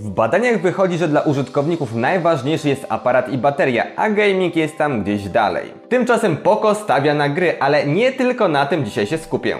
W badaniach wychodzi, że dla użytkowników najważniejszy jest aparat i bateria, a gaming jest tam gdzieś dalej. Tymczasem Poco stawia na gry, ale nie tylko na tym dzisiaj się skupię.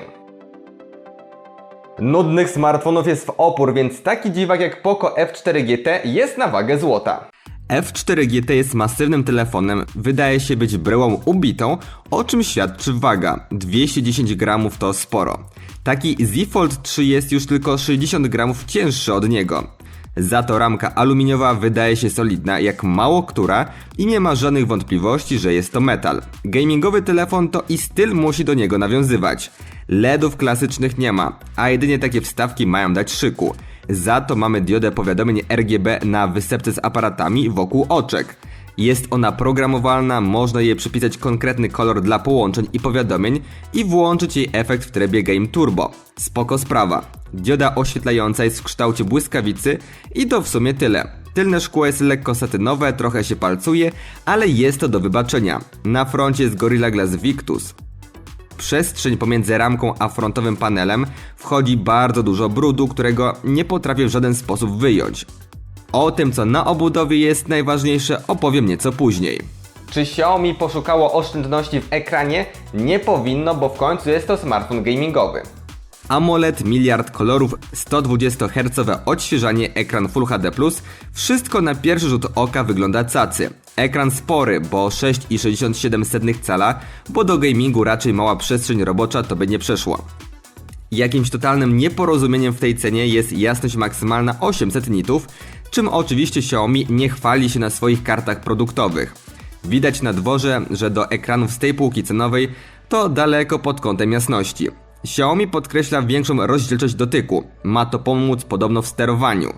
Nudnych smartfonów jest w opór, więc taki dziwak jak Poco F4 GT jest na wagę złota. F4 GT jest masywnym telefonem, wydaje się być bryłą ubitą, o czym świadczy waga. 210 gramów to sporo. Taki Z Fold 3 jest już tylko 60 gramów cięższy od niego. Za to ramka aluminiowa wydaje się solidna jak mało która i nie ma żadnych wątpliwości, że jest to metal. Gamingowy telefon to i styl musi do niego nawiązywać. LEDów klasycznych nie ma, a jedynie takie wstawki mają dać szyku. Za to mamy diodę powiadomień RGB na wysepce z aparatami wokół oczek. Jest ona programowalna, można jej przypisać konkretny kolor dla połączeń i powiadomień i włączyć jej efekt w trybie Game Turbo. Spoko sprawa. Dioda oświetlająca jest w kształcie błyskawicy i to w sumie tyle. Tylne szkło jest lekko satynowe, trochę się palcuje, ale jest to do wybaczenia. Na froncie jest Gorilla Glass Victus. Przestrzeń pomiędzy ramką a frontowym panelem wchodzi bardzo dużo brudu, którego nie potrafię w żaden sposób wyjąć. O tym, co na obudowie jest najważniejsze, opowiem nieco później. Czy Xiaomi poszukało oszczędności w ekranie? Nie powinno, bo w końcu jest to smartfon gamingowy. AMOLED, miliard kolorów, 120 Hz odświeżanie, ekran Full HD+, wszystko na pierwszy rzut oka wygląda cacy. Ekran spory, bo 6,67 cala, bo do gamingu raczej mała przestrzeń robocza to by nie przeszło. Jakimś totalnym nieporozumieniem w tej cenie jest jasność maksymalna 800 nitów, czym oczywiście Xiaomi nie chwali się na swoich kartach produktowych. Widać na dworze, że do ekranów z tej półki cenowej to daleko pod kątem jasności. Xiaomi podkreśla większą rozdzielczość dotyku. Ma to pomóc podobno w sterowaniu.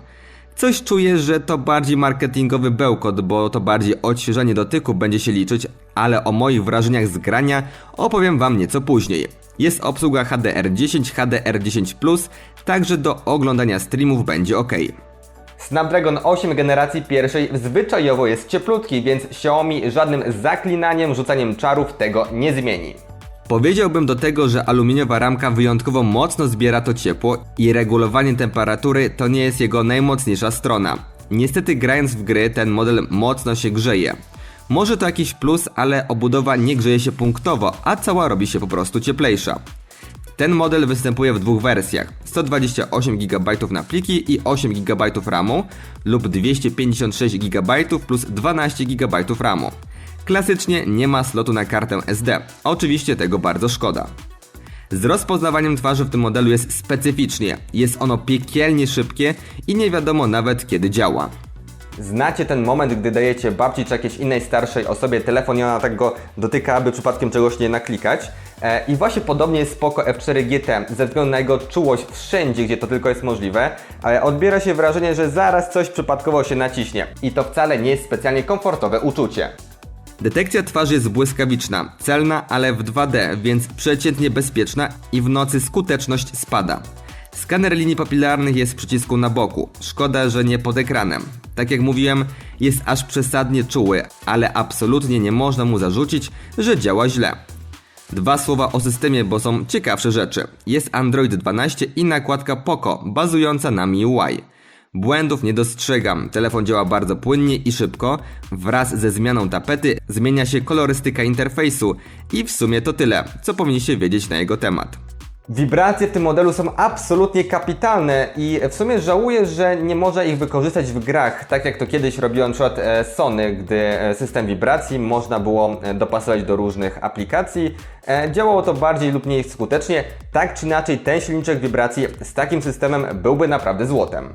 Coś czuję, że to bardziej marketingowy bełkot, bo to bardziej odświeżanie dotyku będzie się liczyć, ale o moich wrażeniach z grania opowiem wam nieco później. Jest obsługa HDR10, HDR10+, także do oglądania streamów będzie ok. Snapdragon 8 generacji pierwszej zwyczajowo jest cieplutki, więc Xiaomi żadnym zaklinaniem, rzucaniem czarów tego nie zmieni. Powiedziałbym do tego, że aluminiowa ramka wyjątkowo mocno zbiera to ciepło i regulowanie temperatury to nie jest jego najmocniejsza strona. Niestety grając w gry ten model mocno się grzeje. Może to jakiś plus, ale obudowa nie grzeje się punktowo, a cała robi się po prostu cieplejsza. Ten model występuje w dwóch wersjach: 128 GB na pliki i 8 GB RAMu lub 256 GB plus 12 GB RAMu. Klasycznie nie ma slotu na kartę SD. Oczywiście tego bardzo szkoda. Z rozpoznawaniem twarzy w tym modelu jest specyficznie. Jest ono piekielnie szybkie i nie wiadomo nawet kiedy działa. Znacie ten moment, gdy dajecie babci czy jakiejś innej starszej osobie telefon i ona tak go dotyka, aby przypadkiem czegoś nie naklikać. E, I właśnie podobnie jest Poco F4 GT, ze względu na jego czułość wszędzie, gdzie to tylko jest możliwe, ale odbiera się wrażenie, że zaraz coś przypadkowo się naciśnie. I to wcale nie jest specjalnie komfortowe uczucie. Detekcja twarzy jest błyskawiczna, celna, ale w 2D, więc przeciętnie bezpieczna i w nocy skuteczność spada. Skaner linii papilarnych jest w przycisku na boku. Szkoda, że nie pod ekranem. Tak jak mówiłem, jest aż przesadnie czuły, ale absolutnie nie można mu zarzucić, że działa źle. Dwa słowa o systemie, bo są ciekawsze rzeczy. Jest Android 12 i nakładka Poco, bazująca na MIUI. Błędów nie dostrzegam, telefon działa bardzo płynnie i szybko. Wraz ze zmianą tapety zmienia się kolorystyka interfejsu i w sumie to tyle, co powinniście wiedzieć na jego temat. Wibracje w tym modelu są absolutnie kapitalne i w sumie żałuję, że nie można ich wykorzystać w grach, tak jak to kiedyś robiło na przykład e, Sony, gdy e, system wibracji można było e, dopasować do różnych aplikacji. Działało to bardziej lub mniej skutecznie, tak czy inaczej ten silniczek wibracji z takim systemem byłby naprawdę złotem.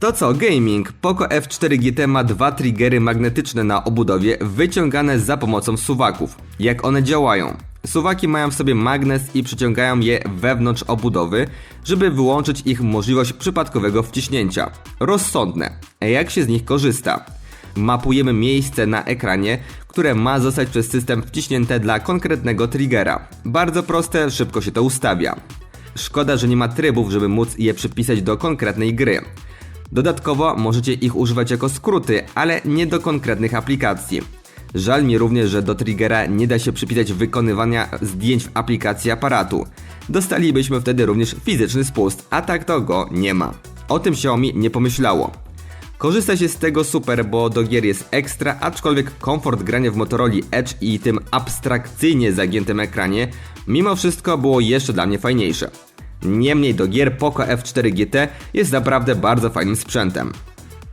To co, gaming. Poco F4 GT ma dwa triggery magnetyczne na obudowie, wyciągane za pomocą suwaków. Jak one działają? Suwaki mają w sobie magnes i przyciągają je wewnątrz obudowy, żeby wyłączyć ich możliwość przypadkowego wciśnięcia. Rozsądne. Jak się z nich korzysta? Mapujemy miejsce na ekranie, które ma zostać przez system wciśnięte dla konkretnego triggera. Bardzo proste, szybko się to ustawia. Szkoda, że nie ma trybów, żeby móc je przypisać do konkretnej gry. Dodatkowo możecie ich używać jako skróty, ale nie do konkretnych aplikacji. Żal mi również, że do triggera nie da się przypisać wykonywania zdjęć w aplikacji aparatu. Dostalibyśmy wtedy również fizyczny spust, a tak to go nie ma. O tym Xiaomi nie pomyślało. Korzysta się z tego super, bo do gier jest ekstra, aczkolwiek komfort grania w Motorola Edge i tym abstrakcyjnie zagiętym ekranie mimo wszystko było jeszcze dla mnie fajniejsze. Niemniej do gier Poco F4 GT jest naprawdę bardzo fajnym sprzętem.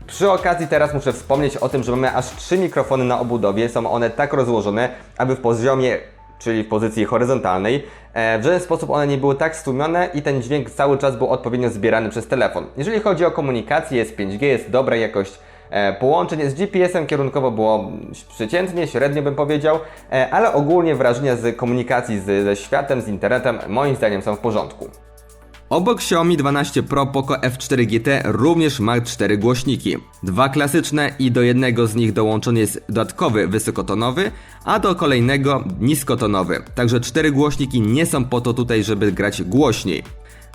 Przy okazji teraz muszę wspomnieć o tym, że mamy aż trzy mikrofony na obudowie. Są one tak rozłożone, aby w poziomie, czyli w pozycji horyzontalnej, e, w żaden sposób one nie były tak stłumione i ten dźwięk cały czas był odpowiednio zbierany przez telefon. Jeżeli chodzi o komunikację, jest 5G, jest dobra jakość e, połączeń. Z GPS-em kierunkowo było przeciętnie, średnio bym powiedział, e, ale ogólnie wrażenia z komunikacji z, ze światem, z internetem moim zdaniem są w porządku. Obok Xiaomi 12 Pro Poco F4 GT również ma cztery głośniki. Dwa klasyczne i do jednego z nich dołączony jest dodatkowy wysokotonowy, a do kolejnego niskotonowy. Także cztery głośniki nie są po to tutaj, żeby grać głośniej.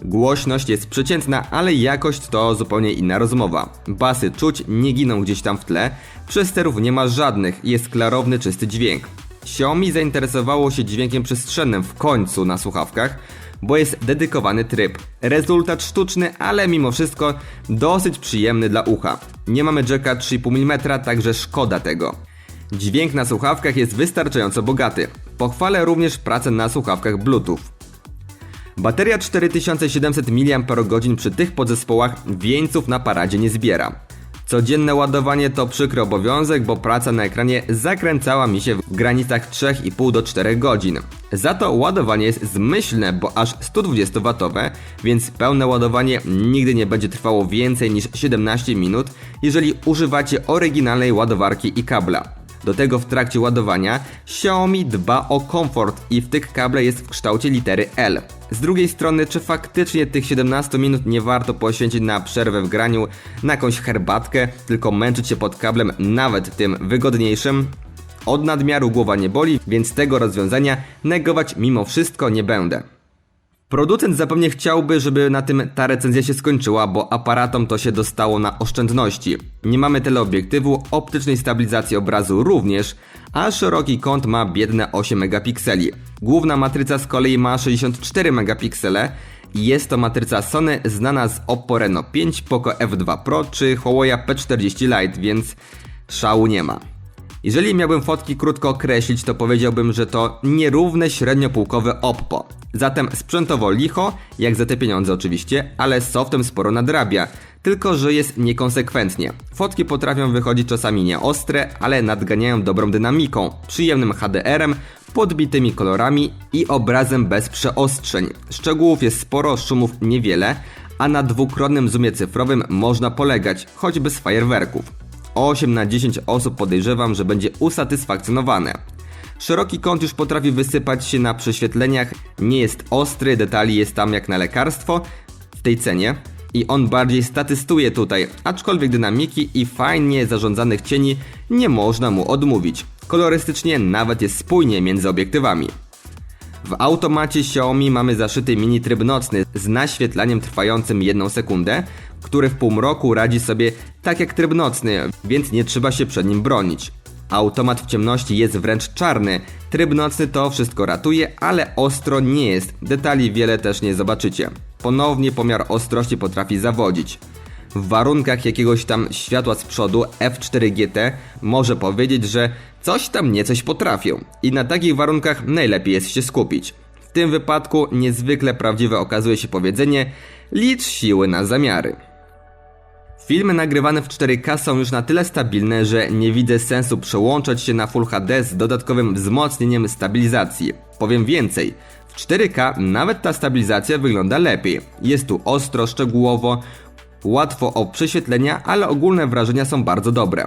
Głośność jest przeciętna, ale jakość to zupełnie inna rozmowa. Basy czuć, nie giną gdzieś tam w tle, przesterów nie ma żadnych, jest klarowny, czysty dźwięk. Xiaomi zainteresowało się dźwiękiem przestrzennym w końcu na słuchawkach, bo jest dedykowany tryb. Rezultat sztuczny, ale mimo wszystko dosyć przyjemny dla ucha. Nie mamy jacka 3,5 mm, także szkoda tego. Dźwięk na słuchawkach jest wystarczająco bogaty. Pochwalę również pracę na słuchawkach Bluetooth. Bateria 4700 mAh przy tych podzespołach wieńców na paradzie nie zbiera. Codzienne ładowanie to przykry obowiązek, bo praca na ekranie zakręcała mi się w granicach 3,5 do 4 godzin. Za to ładowanie jest zmyślne, bo aż 120W, więc pełne ładowanie nigdy nie będzie trwało więcej niż 17 minut, jeżeli używacie oryginalnej ładowarki i kabla. Do tego w trakcie ładowania Xiaomi dba o komfort i wtyk kabla jest w kształcie litery L. Z drugiej strony, czy faktycznie tych 17 minut nie warto poświęcić na przerwę w graniu, na jakąś herbatkę, tylko męczyć się pod kablem, nawet tym wygodniejszym? Od nadmiaru głowa nie boli, więc tego rozwiązania negować mimo wszystko nie będę. Producent zapewne chciałby, żeby na tym ta recenzja się skończyła, bo aparatom to się dostało na oszczędności. Nie mamy teleobiektywu, optycznej stabilizacji obrazu również, a szeroki kąt ma biedne 8 megapikseli. Główna matryca z kolei ma 64 megapiksele i jest to matryca Sony znana z Oppo Reno 5, Poco F2 Pro czy Huawei P40 Lite, więc szału nie ma. Jeżeli miałbym fotki krótko określić, to powiedziałbym, że to nierówne średniopółkowe Oppo. Zatem sprzętowo licho, jak za te pieniądze oczywiście, ale softem sporo nadrabia, tylko że jest niekonsekwentnie. Fotki potrafią wychodzić czasami nieostre, ale nadganiają dobrą dynamiką, przyjemnym HDR-em, podbitymi kolorami i obrazem bez przeostrzeń. Szczegółów jest sporo, szumów niewiele, a na dwukrotnym zoomie cyfrowym można polegać, choćby z fajerwerków. 8 na 10 osób podejrzewam, że będzie usatysfakcjonowane. Szeroki kąt już potrafi wysypać się na prześwietleniach, nie jest ostry, detali jest tam jak na lekarstwo w tej cenie i on bardziej statystuje tutaj, aczkolwiek dynamiki i fajnie zarządzanych cieni nie można mu odmówić. Kolorystycznie nawet jest spójnie między obiektywami. W automacie Xiaomi mamy zaszyty mini tryb nocny z naświetlaniem trwającym 1 sekundę, który w półmroku radzi sobie tak jak tryb nocny, więc nie trzeba się przed nim bronić. Automat w ciemności jest wręcz czarny, tryb nocny to wszystko ratuje, ale ostro nie jest, detali wiele też nie zobaczycie. Ponownie pomiar ostrości potrafi zawodzić. W warunkach jakiegoś tam światła z przodu F4 GT może powiedzieć, że coś tam niecoś potrafią i na takich warunkach najlepiej jest się skupić. W tym wypadku niezwykle prawdziwe okazuje się powiedzenie licz siły na zamiary. Filmy nagrywane w 4K są już na tyle stabilne, że nie widzę sensu przełączać się na Full HD z dodatkowym wzmocnieniem stabilizacji. Powiem więcej, w 4K nawet ta stabilizacja wygląda lepiej. Jest tu ostro, szczegółowo, łatwo o prześwietlenia, ale ogólne wrażenia są bardzo dobre.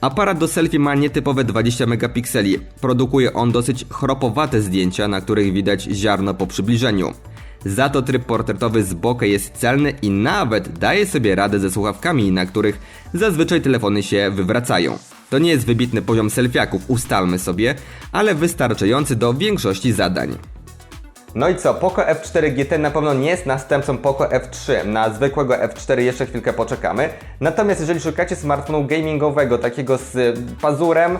Aparat do selfie ma nietypowe 20 megapikseli. Produkuje on dosyć chropowate zdjęcia, na których widać ziarno po przybliżeniu. Za to tryb portretowy z boku jest celny i nawet daje sobie radę ze słuchawkami, na których zazwyczaj telefony się wywracają. To nie jest wybitny poziom selfiaków, ustalmy sobie, ale wystarczający do większości zadań. No i co, Poco F4 GT na pewno nie jest następcą Poco F3. Na zwykłego F4 jeszcze chwilkę poczekamy. Natomiast jeżeli szukacie smartfonu gamingowego, takiego z pazurem,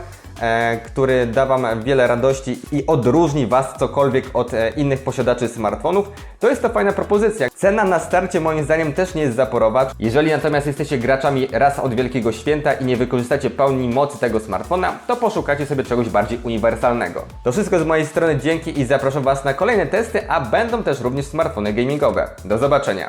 który da Wam wiele radości i odróżni Was cokolwiek od e, innych posiadaczy smartfonów, to jest to fajna propozycja. Cena na starcie moim zdaniem też nie jest zaporowa. Jeżeli natomiast jesteście graczami raz od Wielkiego Święta i nie wykorzystacie pełni mocy tego smartfona, to poszukacie sobie czegoś bardziej uniwersalnego. To wszystko z mojej strony, dzięki i zapraszam Was na kolejne testy, a będą też również smartfony gamingowe. Do zobaczenia!